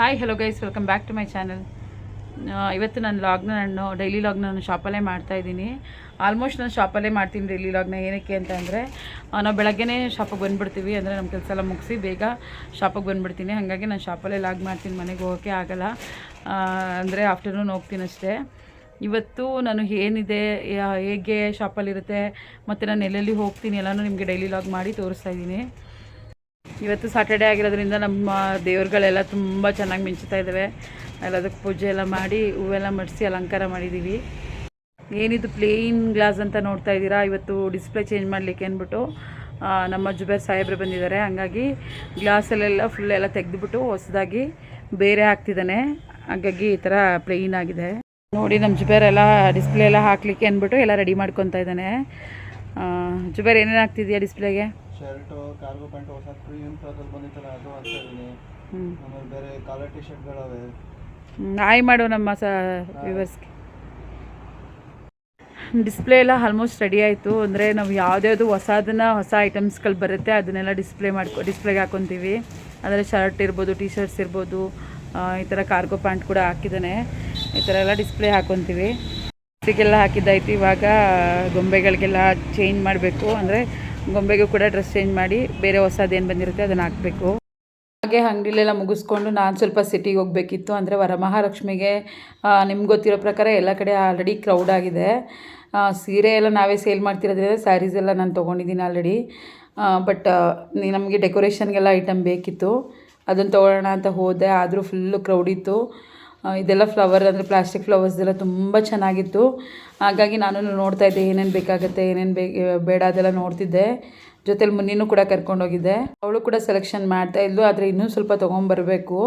Hi hello guys welcome back to my channel ಇವತ್ತು ನಾನು ಲಾಗ್ನ ನಾನು ಡೈಲಿ ಲಾಗ್ನ ನಾನು ಶಾಪಲ್ಲೇ ಮಾಡ್ತಾ ಇದ್ದೀನಿ. ಆಲ್ಮೋಸ್ಟ್ ನಾನು ಶಾಪಲ್ಲೇ ಮಾಡ್ತೀನಿ ಡೈಲಿ ಲಾಗ್ನ ಏನಕ್ಕೆ ಅಂತ ಅಂದರೆ ನಾವು ಬೆಳಗ್ಗೆನೇ ಶಾಪಿಗೆ ಬಂದುಬಿಡ್ತೀವಿ ಅಂದರೆ ನಮ್ಮ ಕೆಲಸ ಎಲ್ಲ ಮುಗಿಸಿ ಬೇಗ ಶಾಪಿಗೆ ಬಂದುಬಿಡ್ತೀನಿ. ಹಾಗಾಗಿ ನಾನು ಶಾಪಲ್ಲೇ ಲಾಗ್ ಮಾಡ್ತೀನಿ, ಮನೆಗೆ ಹೋಗೋಕ್ಕೆ ಆಗಲ್ಲ. ಅಂದರೆ ಆಫ್ಟರ್ನೂನ್ ಹೋಗ್ತೀನಿ ಅಷ್ಟೇ. ಇವತ್ತು ನಾನು ಏನಿದೆ ಹೇಗೆ ಶಾಪಲ್ಲಿರುತ್ತೆ ಮತ್ತು ನಾನು ಎಲ್ಲೆಲ್ಲಿ ಹೋಗ್ತೀನಿ ಎಲ್ಲನೂ ನಿಮಗೆ ಡೈಲಿ ಲಾಗ್ ಮಾಡಿ ತೋರಿಸ್ತಾ ಇದ್ದೀನಿ. ಇವತ್ತು ಸಾಟರ್ಡೆ ಆಗಿರೋದ್ರಿಂದ ನಮ್ಮ ದೇವ್ರುಗಳೆಲ್ಲ ತುಂಬ ಚೆನ್ನಾಗಿ ಮಿಂಚುತ್ತಾ ಇದ್ದಾವೆ ಎಲ್ಲದಕ್ಕೆ ಪೂಜೆ ಎಲ್ಲ ಮಾಡಿ, ಹೂವೆಲ್ಲ ಮಡಿಸಿ ಅಲಂಕಾರ ಮಾಡಿದ್ದೀವಿ ಏನಿದು ಪ್ಲೇನ್ ಗ್ಲಾಸ್ ಅಂತ ನೋಡ್ತಾ ಇದ್ದೀರಾ? ಇವತ್ತು ಡಿಸ್ಪ್ಲೇ ಚೇಂಜ್ ಮಾಡಲಿಕ್ಕೆ ಅಂದ್ಬಿಟ್ಟು ನಮ್ಮ ಜುಬೇರ್ ಸಾಹೇಬ್ರು ಬಂದಿದ್ದಾರೆ. ಹಾಗಾಗಿ ಗ್ಲಾಸಲ್ಲೆಲ್ಲ ಫುಲ್ ಎಲ್ಲ ತೆಗೆದುಬಿಟ್ಟು ಹೊಸದಾಗಿ ಬೇರೆ ಹಾಕ್ತಿದ್ದಾನೆ. ಹಾಗಾಗಿ ಈ ಥರ ಪ್ಲೇನ್ ಆಗಿದೆ. ನೋಡಿ ನಮ್ಮ ಜುಬೇರ್ ಎಲ್ಲ ಡಿಸ್ಪ್ಲೇ ಎಲ್ಲ ಹಾಕಲಿಕ್ಕೆ ಅಂದ್ಬಿಟ್ಟು ಎಲ್ಲ ರೆಡಿ ಮಾಡ್ಕೊತಾ ಇದ್ದಾನೆ. ಜುಬೇರ್ ಏನೇನು ಹಾಕ್ತಿದ್ಯಾ ಡಿಸ್ಪ್ಲೇಗೆ ಶರ್ಟು ಕಾರ್ಗೋ ಪ್ಯಾಂಟ್ ಹೊಸ ಪ್ರೀಮಿಯಂ ಕ್ಲಾತಲ್ಲಿ ಬಂದಿತ್ತಲ್ಲ ಅದು ಹಾಕ್ತಾ ಇದ್ದೀನಿ. ಆಮೇಲೆ ಬೇರೆ ಕಾಲರ್ ಟಿ ಶರ್ಟ್ಗಳವೆ ನಾಯಿ ಮಾಡು ನಮ್ಮ ಸ ವ್ಯೂವರ್ಸ್ಗೆ ಡಿಸ್ಪ್ಲೇ ಎಲ್ಲ ಆಲ್ಮೋಸ್ಟ್ ರೆಡಿ ಆಯಿತು. ಅಂದರೆ ನಾವು ಯಾವುದ್ಯಾವುದು ಹೊಸದನ್ನ ಹೊಸ ಐಟಮ್ಸ್ಗಳು ಬರುತ್ತೆ ಅದನ್ನೆಲ್ಲ ಡಿಸ್ಪ್ಲೇ ಮಾಡ್ಕೊ ಡಿಸ್ಪ್ಲೇಗೆ ಹಾಕೊತೀವಿ. ಅಂದರೆ ಶರ್ಟ್ ಇರ್ಬೋದು ಟಿ ಶರ್ಟ್ಸ್ ಇರ್ಬೋದು ಈ ಥರ ಕಾರ್ಗೋ ಪ್ಯಾಂಟ್ ಕೂಡ ಹಾಕಿದ್ದಾನೆ. ಈ ಥರ ಎಲ್ಲ ಡಿಸ್ಪ್ಲೇ ಹಾಕೊತೀವಿ. ಹಾಕಿದ್ದಾಯ್ತು. ಇವಾಗ ಗೊಂಬೆಗಳಿಗೆಲ್ಲ ಚೇಂಜ್ ಮಾಡಬೇಕು. ಅಂದರೆ ಗೊಂಬೆಗೂ ಕೂಡ ಡ್ರೆಸ್ ಚೇಂಜ್ ಮಾಡಿ ಬೇರೆ ಹೊಸದೇನು ಬಂದಿರುತ್ತೆ ಅದನ್ನು ಹಾಕಬೇಕು. ಹಾಗೆ ಅಂಗಡಿಲೆಲ್ಲ ಮುಗಿಸ್ಕೊಂಡು ನಾನು ಸ್ವಲ್ಪ ಸಿಟಿಗೆ ಹೋಗಬೇಕಿತ್ತು. ಅಂದರೆ ವರಮಹಾಲಕ್ಷ್ಮಿಗೆ ನಿಮ್ಗೆ ಗೊತ್ತಿರೋ ಪ್ರಕಾರ ಎಲ್ಲ ಕಡೆ ಆಲ್ರೆಡಿ ಕ್ರೌಡ್ ಆಗಿದೆ. ಸೀರೆ ಎಲ್ಲ ನಾವೇ ಸೇಲ್ ಮಾಡ್ತಿರೋದ್ರಿಂದ ಸ್ಯಾರೀಸ್ ಎಲ್ಲ ನಾನು ತೊಗೊಂಡಿದ್ದೀನಿ ಆಲ್ರೆಡಿ ಬಟ್ ನಮಗೆ ಡೆಕೋರೇಷನ್ಗೆಲ್ಲ ಐಟಮ್ ಬೇಕಿತ್ತು. ಅದನ್ನು ತೊಗೊಳ್ಳೋಣ ಅಂತ ಹೋದೆ. ಆದರೂ ಫುಲ್ಲು ಕ್ರೌಡ್ ಇತ್ತು. ಇದೆಲ್ಲ ಫ್ಲವರ್ ಅಂದರೆ ಪ್ಲಾಸ್ಟಿಕ್ ಫ್ಲವರ್ಸ್ ಎಲ್ಲ ತುಂಬ ಚೆನ್ನಾಗಿತ್ತು. ಹಾಗಾಗಿ ನಾನು ನೋಡ್ತಾ ಇದ್ದೆ, ಏನೇನು ಬೇಕಾಗುತ್ತೆ, ಏನೇನು ಬೇ ಬೇಡ ಅದೆಲ್ಲ ನೋಡ್ತಿದ್ದೆ. ಜೊತೆಲಿ ಮುನ್ನಿನೂ ಕೂಡ ಕರ್ಕೊಂಡೋಗಿದ್ದೆ ಅವಳು ಕೂಡ ಸೆಲೆಕ್ಷನ್ ಮಾಡ್ತಾ ಇದ್ಲು, ಆದರೆ ಇನ್ನೂ ಸ್ವಲ್ಪ ತೊಗೊಂಬರಬೇಕು.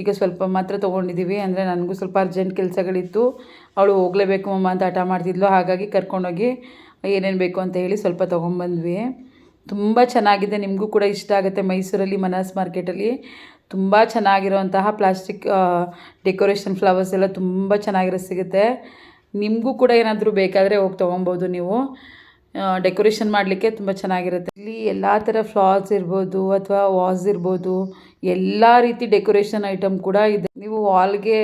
ಈಗ ಸ್ವಲ್ಪ ಮಾತ್ರ ತೊಗೊಂಡಿದ್ದೀವಿ ಅಂದರೆ ನನಗೂ ಸ್ವಲ್ಪ ಅರ್ಜೆಂಟ್ ಕೆಲಸಗಳಿತ್ತು. ಅವಳು ಹೋಗಲೇಬೇಕು ಅಮ್ಮ ಅಂತ ಹಠ ಮಾಡ್ತಿದ್ಲು, ಹಾಗಾಗಿ ಕರ್ಕೊಂಡೋಗಿ ಏನೇನು ಬೇಕು ಅಂತ ಹೇಳಿ ಸ್ವಲ್ಪ ತೊಗೊಂಬಂದ್ವಿ. ತುಂಬ ಚೆನ್ನಾಗಿದೆ, ನಿಮಗೂ ಕೂಡ ಇಷ್ಟ ಆಗುತ್ತೆ ಮೈಸೂರಲ್ಲಿ, ಮನಾಸ್ ಮಾರ್ಕೆಟಲ್ಲಿ. ತುಂಬ ಚೆನ್ನಾಗಿರುವಂತಹ ಪ್ಲಾಸ್ಟಿಕ್ ಡೆಕೋರೇಷನ್ ಫ್ಲವರ್ಸ್ ಎಲ್ಲ ತುಂಬ ಚೆನ್ನಾಗಿರೋ ಸಿಗುತ್ತೆ. ನಿಮಗೂ ಕೂಡ ಏನಾದರೂ ಬೇಕಾದರೆ ಹೋಗಿ ತೊಗೊಬೋದು ನೀವು. ಡೆಕೋರೇಷನ್ ಮಾಡಲಿಕ್ಕೆ ತುಂಬ ಚೆನ್ನಾಗಿರುತ್ತೆ. ಇಲ್ಲಿ ಎಲ್ಲ ಥರ ಫ್ಲಾರ್ಸ್ ಇರ್ಬೋದು ಅಥವಾ ವಾಸ್ ಇರ್ಬೋದು, ಎಲ್ಲ ರೀತಿ ಡೆಕೋರೇಷನ್ ಐಟಮ್ ಕೂಡ ಇದೆ. ನೀವು ವಾಲ್ಗೆ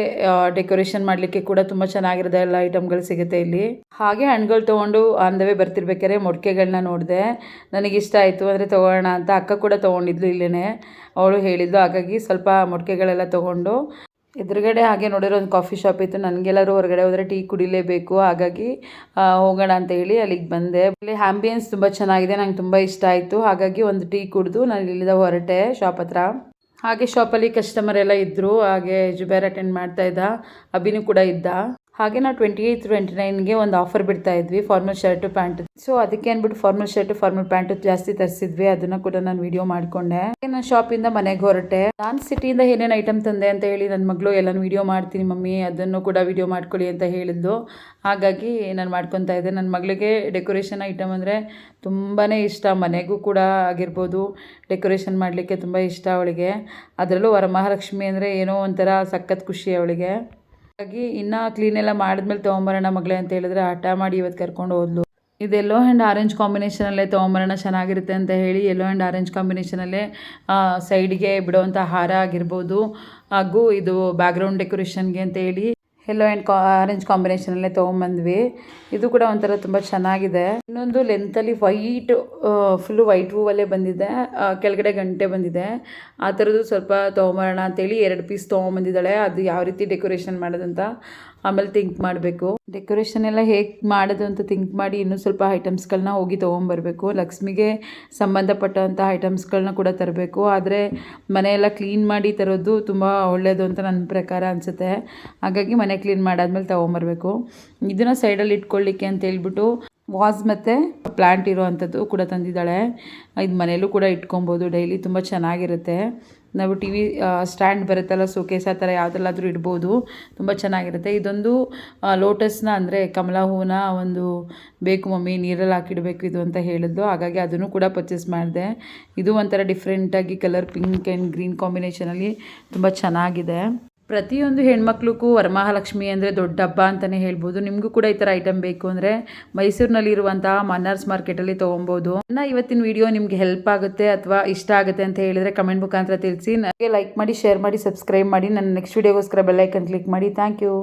ಡೆಕೋರೇಷನ್ ಮಾಡಲಿಕ್ಕೆ ಕೂಡ ತುಂಬ ಚೆನ್ನಾಗಿರೋದು ಎಲ್ಲ ಐಟಮ್ಗಳು ಸಿಗುತ್ತೆ ಇಲ್ಲಿ. ಹಾಗೆ ಹಣ್ಣುಗಳು ತೊಗೊಂಡು ಅಂದವೇ ಬರ್ತಿರ್ಬೇಕಾದ್ರೆ ಮೊಡಕೆಗಳನ್ನ ನೋಡಿದೆ. ನನಗೆ ಇಷ್ಟ ಆಯಿತು ಅಂದರೆ ತೊಗೊಳ್ಳೋಣ ಅಂತ ಅಕ್ಕ ಕೂಡ ತೊಗೊಂಡಿದ್ಲು ಇಲ್ಲೇ ಅವಳು ಹೇಳಿದ್ಲು, ಹಾಗಾಗಿ ಸ್ವಲ್ಪ ಮೊಡಕೆಗಳೆಲ್ಲ ತೊಗೊಂಡು ಎದುರುಗಡೆ ಹಾಗೆ ನೋಡಿರೋ ಒಂದು ಕಾಫಿ ಶಾಪ್ ಇತ್ತು. ನನಗೆಲ್ಲರೂ ಹೊರಗಡೆ ಹೋದರೆ ಟೀ ಕುಡಿಲೇಬೇಕು. ಹಾಗಾಗಿ ಹೋಗೋಣ ಅಂತ ಹೇಳಿ ಅಲ್ಲಿಗೆ ಬಂದೆ. ಅಲ್ಲಿ ಆ್ಯಂಬಿಯನ್ಸ್ ತುಂಬ ಚೆನ್ನಾಗಿದೆ. ನಂಗೆ ತುಂಬ ಇಷ್ಟ ಆಯಿತು. ಹಾಗಾಗಿ ಒಂದು ಟೀ ಕುಡಿದು ನಾನು ಇಲ್ಲಿಂದ ಹೊರಟೆ ಶಾಪ್ ಹತ್ರ. ಹಾಗೆ ಶಾಪಲ್ಲಿ ಕಸ್ಟಮರ್ ಎಲ್ಲ ಇದ್ದರು ಹಾಗೆ ಜುಬೇರ್ ಅಟೆಂಡ್ ಮಾಡ್ತಾ ಇದ್ದ. ಅಭಿನೂ ಕೂಡ ಇದ್ದ. ಹಾಗೆ ನಾವು ಟ್ವೆಂಟಿ ಏಯ್ತ್ ಟ್ವೆಂಟಿ ನೈನ್ಗೆ ಒಂದು ಆಫರ್ ಬಿಡ್ತಾ ಇದ್ವಿ ಫಾರ್ಮಲ್ ಶರ್ಟು ಪ್ಯಾಂಟ್ ಸೊ ಅದಕ್ಕೆ ಅಂದ್ಬಿಟ್ಟು ಫಾರ್ಮಲ್ ಶರ್ಟ್ ಫಾರ್ಮಲ್ ಪ್ಯಾಂಟು ಜಾಸ್ತಿ ತರಿಸಿದ್ವಿ. ಅದನ್ನ ಕೂಡ ನಾನು ವಿಡಿಯೋ ಹಾಗೆ ನಾನು ಶಾಪಿಂದ ಮನೆಗೆ ಹೊರಟೆ. ನಾನು ಸಿಟಿಯಿಂದ ಏನೇನು ಐಟಮ್ ತಂದೆ ಅಂತ ಹೇಳಿ ನನ್ನ ಮಗಳು ಎಲ್ಲಾನು ವಿಡಿಯೋ ಮಾಡ್ತೀನಿ ಮಮ್ಮಿ, ಅದನ್ನು ಕೂಡ ವಿಡಿಯೋ ಮಾಡ್ಕೊಳ್ಳಿ ಅಂತ ಹೇಳಿದ್ದು. ಹಾಗಾಗಿ ನಾನು ಮಾಡ್ಕೊತಾ ಇದ್ದೆ. ನನ್ನ ಮಗಳಿಗೆ ಡೆಕೋರೇಷನ್ ಐಟಮ್ ಅಂದರೆ ತುಂಬಾ ಇಷ್ಟ. ಮನೆಗೂ ಕೂಡ ಆಗಿರ್ಬೋದು. ಡೆಕೋರೇಷನ್ ಮಾಡಲಿಕ್ಕೆ ತುಂಬ ಇಷ್ಟ ಅವಳಿಗೆ. ಅದರಲ್ಲೂ ವರಮಹಾಲಕ್ಷ್ಮಿ ಅಂದರೆ ಏನೋ ಒಂಥರ ಸಖತ್ ಖುಷಿ ಅವಳಿಗೆ. ಹಾಗಾಗಿ ಇನ್ನ ಕ್ಲೀನ್ ಎಲ್ಲ ಮಾಡಿದ್ಮೇಲೆ ತೊಗೊಂಬರೋಣ ಮಗಳೇ ಅಂತ ಹೇಳಿದ್ರೆ ಹಠ ಮಾಡಿ ಇವತ್ತು ಕರ್ಕೊಂಡು ಹೋದ್ಲು. ಇದು ಎಲ್ಲೋ ಆ್ಯಂಡ್ ಆರೆಂಜ್ ಕಾಂಬಿನೇಷನಲ್ಲೇ ತೊಗೊಂಬರೋಣ, ಚೆನ್ನಾಗಿರುತ್ತೆ ಅಂತ ಹೇಳಿ ಎಲ್ಲೋ ಆ್ಯಂಡ್ ಆರೆಂಜ್ ಕಾಂಬಿನೇಷನಲ್ಲೇ ಸೈಡ್ಗೆ ಬಿಡುವಂಥ ಹಾರ ಆಗಿರ್ಬೋದು. ಹಾಗೂ ಇದು ಬ್ಯಾಕ್ಗ್ರೌಂಡ್ ಡೆಕೋರೇಷನ್ಗೆ ಅಂತ ಹೇಳಿ ಎಲ್ಲೋ ಆ್ಯಂಡ್ ಕಾ ಆರೆಂಜ್ ಕಾಂಬಿನೇಷನಲ್ಲೇ ತೊಗೊಂಬಂದ್ವಿ. ಇದು ಕೂಡ ಒಂಥರ ತುಂಬ ಚೆನ್ನಾಗಿದೆ. ಇನ್ನೊಂದು ಲೆಂತಲ್ಲಿ ವೈಟ್ ಫುಲ್ಲು ವೈಟ್ ಹೂವಲ್ಲೇ ಬಂದಿದೆ. ಕೆಳಗಡೆ ಗಂಟೆ ಬಂದಿದೆ. ಆ ಥರದ್ದು ಸ್ವಲ್ಪ ತೊಗೊಂಬರೋಣ ಅಂತೇಳಿ ಎರಡು ಪೀಸ್ ತೊಗೊಂಬಂದಿದ್ದಾಳೆ. ಅದು ಯಾವ ರೀತಿ ಡೆಕೋರೇಷನ್ ಮಾಡೋದಂತ ಆಮೇಲೆ ಥಿಂಕ್ ಮಾಡಬೇಕು. ಡೆಕೋರೇಷನ್ ಎಲ್ಲ ಹೇಗೆ ಮಾಡೋದು ಅಂತ ಥಿಂಕ್ ಮಾಡಿ ಇನ್ನೂ ಸ್ವಲ್ಪ ಐಟಮ್ಸ್ಗಳನ್ನ ಹೋಗಿ ತೊಗೊಂಬರ್ಬೇಕು. ಲಕ್ಷ್ಮಿಗೆ ಸಂಬಂಧಪಟ್ಟಂಥ ಐಟಮ್ಸ್ಗಳನ್ನ ಕೂಡ ತರಬೇಕು. ಆದರೆ ಮನೆಯೆಲ್ಲ ಕ್ಲೀನ್ ಮಾಡಿ ತರೋದು ತುಂಬ ಒಳ್ಳೆಯದು ಅಂತ ನನ್ನ ಪ್ರಕಾರ ಅನಿಸುತ್ತೆ. ಹಾಗಾಗಿ ಮನೆ ಕ್ಲೀನ್ ಮಾಡಾದ್ಮೇಲೆ ತೊಗೊಂಬರ್ಬೇಕು. ಇದನ್ನು ಸೈಡಲ್ಲಿ ಇಟ್ಕೊಳ್ಳಿಕ್ಕೆ ಅಂತ ಹೇಳ್ಬಿಟ್ಟು ವಾಸ್ ಮತ್ತು ಪ್ಲ್ಯಾಂಟ್ ಇರೋವಂಥದ್ದು ಕೂಡ ತಂದಿದ್ದಾಳೆ. ಇದು ಮನೆಯಲ್ಲೂ ಕೂಡ ಇಟ್ಕೊಬೋದು ಡೈಲಿ ತುಂಬ ಚೆನ್ನಾಗಿರುತ್ತೆ. ನಾವು ಟಿ ವಿ ಸ್ಟ್ಯಾಂಡ್ ಬರುತ್ತಲ್ಲ ಸೋಕೇಸ್ ಆ ಥರ ಯಾವುದಲ್ಲಾದರೂ ಇಡ್ಬೋದು, ತುಂಬ ಚೆನ್ನಾಗಿರುತ್ತೆ. ಇದೊಂದು ಲೋಟಸ್ನ ಅಂದರೆ ಕಮಲ ಹೂವನ್ನ ಒಂದು ಬೇಕು ಮಮ್ಮಿ, ನೀರಲ್ಲಿ ಹಾಕಿಡಬೇಕು ಇದು ಅಂತ ಹೇಳಿದ್ಲು. ಹಾಗಾಗಿ ಅದನ್ನು ಕೂಡ ಪರ್ಚೇಸ್ ಮಾಡಿದೆ. ಇದು ಒಂಥರ ಡಿಫ್ರೆಂಟಾಗಿ ಕಲರ್ ಪಿಂಕ್ ಆ್ಯಂಡ್ ಗ್ರೀನ್ ಕಾಂಬಿನೇಷನಲ್ಲಿ ತುಂಬ ಚೆನ್ನಾಗಿದೆ. ಪ್ರತಿಯೊಂದು ಹೆಣ್ಮಕ್ಳಿಗೂ ವರಮಹಾಲಕ್ಷ್ಮಿ ಅಂದರೆ ದೊಡ್ಡ ಹಬ್ಬ ಅಂತಲೇ ಹೇಳ್ಬೋದು. ನಿಮಗೂ ಕೂಡ ಈ ಥರ ಐಟಮ್ ಬೇಕು ಅಂದರೆ ಮೈಸೂರಿನಲ್ಲಿರುವಂತಹ ಮನ್ನರ್ಸ್ ಮಾರ್ಕೆಟಲ್ಲಿ ತೊಗೊಬೋದು. ನನ್ನ ಇವತ್ತಿನ ವಿಡಿಯೋ ನಿಮಗೆ ಹೆಲ್ಪ್ ಆಗುತ್ತೆ ಅಥವಾ ಇಷ್ಟ ಆಗುತ್ತೆ ಅಂತ ಹೇಳಿದರೆ ಕಮೆಂಟ್ ಮುಖಾಂತರ ತಿಳಿಸಿ. ನನಗೆ ಲೈಕ್ ಮಾಡಿ ಶೇರ್ ಮಾಡಿ ಸಬ್ಸ್ಕ್ರೈಬ್ ಮಾಡಿ. ನನ್ನ ನೆಕ್ಸ್ಟ್ ವಿಡಿಯೋಗೋಸ್ಕರ ಬೆಲ್ಲೈಕನ್ ಕ್ಲಿಕ್ ಮಾಡಿ. Thank you